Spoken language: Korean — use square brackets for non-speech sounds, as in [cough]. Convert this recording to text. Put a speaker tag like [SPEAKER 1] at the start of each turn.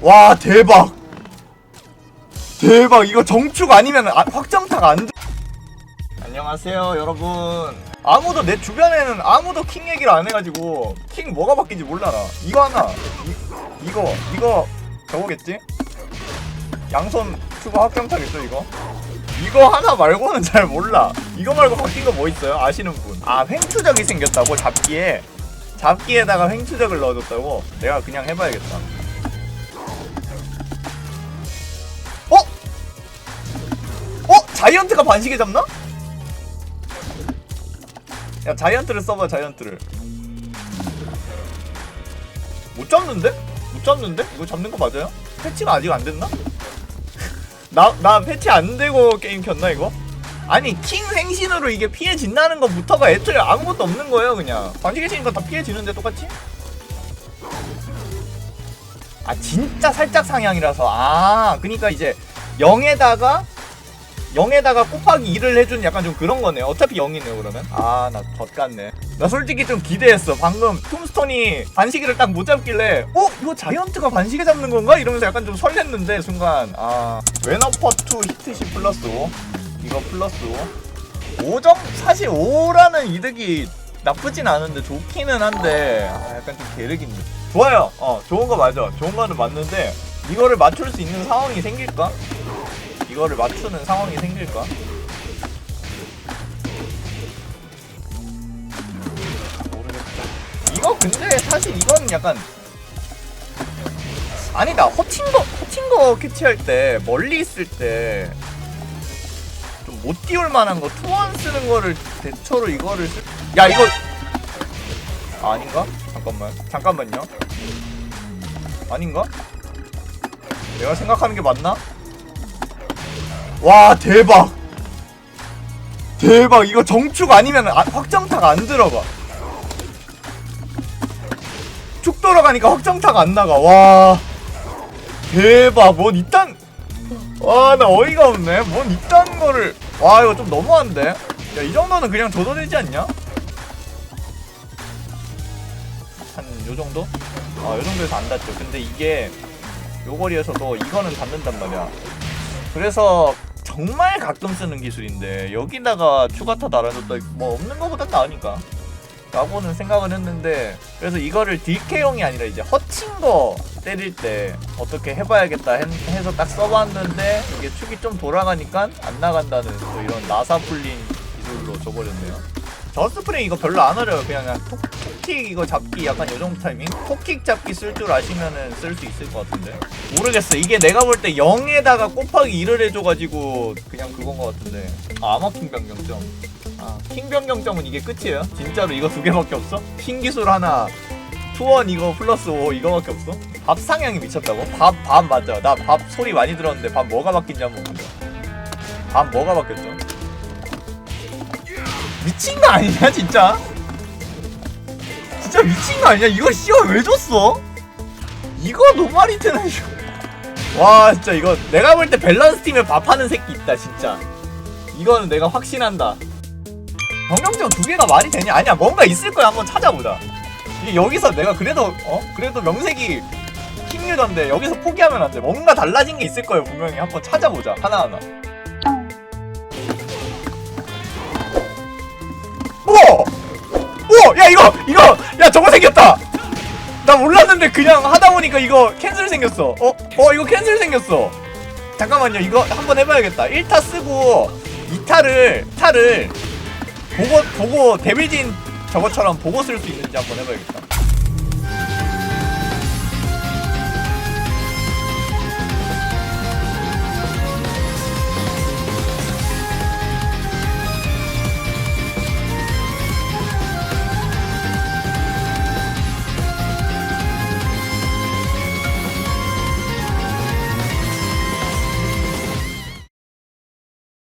[SPEAKER 1] 와 대박 대박 이거 정축 아니면 아, 확정탁 안 돼. 안녕하세요 여러분 아무도 내 주변에는 아무도 킹 얘기를 안 해가지고 킹 뭐가 바뀐지 몰라라 이거 하나 이, 이거 이거 저거겠지? 양손 확정탁 있어 이거 이거 하나 말고는 잘 몰라 이거 말고 바뀐 거 뭐 있어요? 아시는 분? 아 횡추적이 생겼다고 잡기에 잡기에다가 횡추적을 넣어줬다고? 내가 그냥 해봐야겠다 자이언트가 반시계 잡나? 야 자이언트를 써봐 자이언트를 못 잡는데? 못 잡는데? 이거 잡는 거 맞아요? 패치가 아직 안 됐나? [laughs] 나, 나 패치 안 되고 게임 켰나 이거? 아니 킹 행신으로 이게 피해진다는 것부터가 애초에 아무것도 없는 거예요 그냥 반시계 치니까 다 피해지는데 똑같이? 아 진짜 살짝 상향이라서 아 그니까 이제 0에다가 0에다가 곱하기 2를 해준 약간 좀 그런 거네 어차피 0이네요 그러면. 아 나 덧같네. 나 솔직히 좀 기대했어. 방금 툼스톤이 반시계를 딱 못 잡길래 어? 이거 자이언트가 반시계 잡는 건가? 이러면서 약간 좀 설렜는데 순간. 아 웨너퍼2 히트시 플러스 5 이거 플러스 5 5점 사실 5라는 이득이 나쁘진 않은데 좋기는 한데 아, 약간 좀 게르긴 좋아요. 어 좋은 거 맞아. 좋은 거는 맞는데 이거를 맞출 수 있는 상황이 생길까? 이거를 맞추는 상황이 생길까? 모르겠다. 이거 근데 사실 이건 약간 아니다 허친 거 허친 거 캐치할 때 멀리 있을 때 좀 못 띄울 만한 거 투원 쓰는 거를 대처로 이거를 쓸... 야 이거 아, 아닌가? 잠깐만 잠깐만요 아닌가? 내가 생각하는 게 맞나? 와 대박. 대박. 이거 정축 아니면 아, 확정탁 안 들어가. 축 돌아가니까 확정탁 안 나가. 와. 대박. 뭔 이딴 와 나 어이가 없네. 뭔 이딴 거를. 와 이거 좀 너무한데? 야 이 정도는 그냥 줘도 되지 않냐? 한 요 정도? 아 요 정도에서 안 닿죠. 근데 이게 요 거리에서도 이거는 닿는단 말이야. 그래서 정말 가끔 쓰는 기술인데 여기다가 추가타 달아줬다 뭐 없는 거보단 나으니까. 라고는 생각은 했는데 그래서 이거를 DK용이 아니라 이제 허친 거 때릴 때 어떻게 해봐야겠다 했- 해서 딱 써봤는데 이게 축이 좀 돌아가니까 안 나간다는 또 이런 나사 풀린 기술로 줘버렸네요 저스프링 이거 별로 안 어려요 그냥, 그냥 톡, 톡킥 이거 잡기 약간 요 정도 타이밍 톡킥 잡기 쓸 줄 아시면은 쓸 수 있을 것 같은데 모르겠어 이게 내가 볼 때 0에다가 곱하기 2를 해줘가지고 그냥 그건 것 같은데 아, 아마킹 변경점 아, 킹 변경점은 이게 끝이에요? 진짜로 이거 두 개밖에 없어? 킹 기술 하나 투원 이거 플러스 5 이거밖에 없어? 밥 상향이 미쳤다고? 밥, 밥 맞아 나 밥 소리 많이 들었는데 밥 뭐가 바뀐지 한번 보자 밥 뭐가 바뀌었죠? 미친 거 아니냐 진짜? 진짜 미친 거 아니야? 이거 씨발 왜 줬어? 이거 노마리트는 이거 와 진짜 이거 내가 볼 때 밸런스 팀에 밥하는 새끼 있다 진짜 이거는 내가 확신한다 병력점 두 개가 말이 되냐? 아니야 뭔가 있을 거야 한번 찾아보자 여기서 내가 그래도 어? 그래도 명색이 킹유던데 여기서 포기하면 안돼 뭔가 달라진 게 있을 거예요 분명히 한번 찾아보자 하나하나 야 이거! 이거! 야 저거 생겼다! 나 몰랐는데 그냥 하다 보니까 이거 캔슬 생겼어 어? 어 이거 캔슬 생겼어 잠깐만요 이거 한번 해봐야겠다 1타 쓰고 2타를 타를 보고 보고 데빌진 저것처럼 보고 쓸 수 있는지 한번 해봐야겠다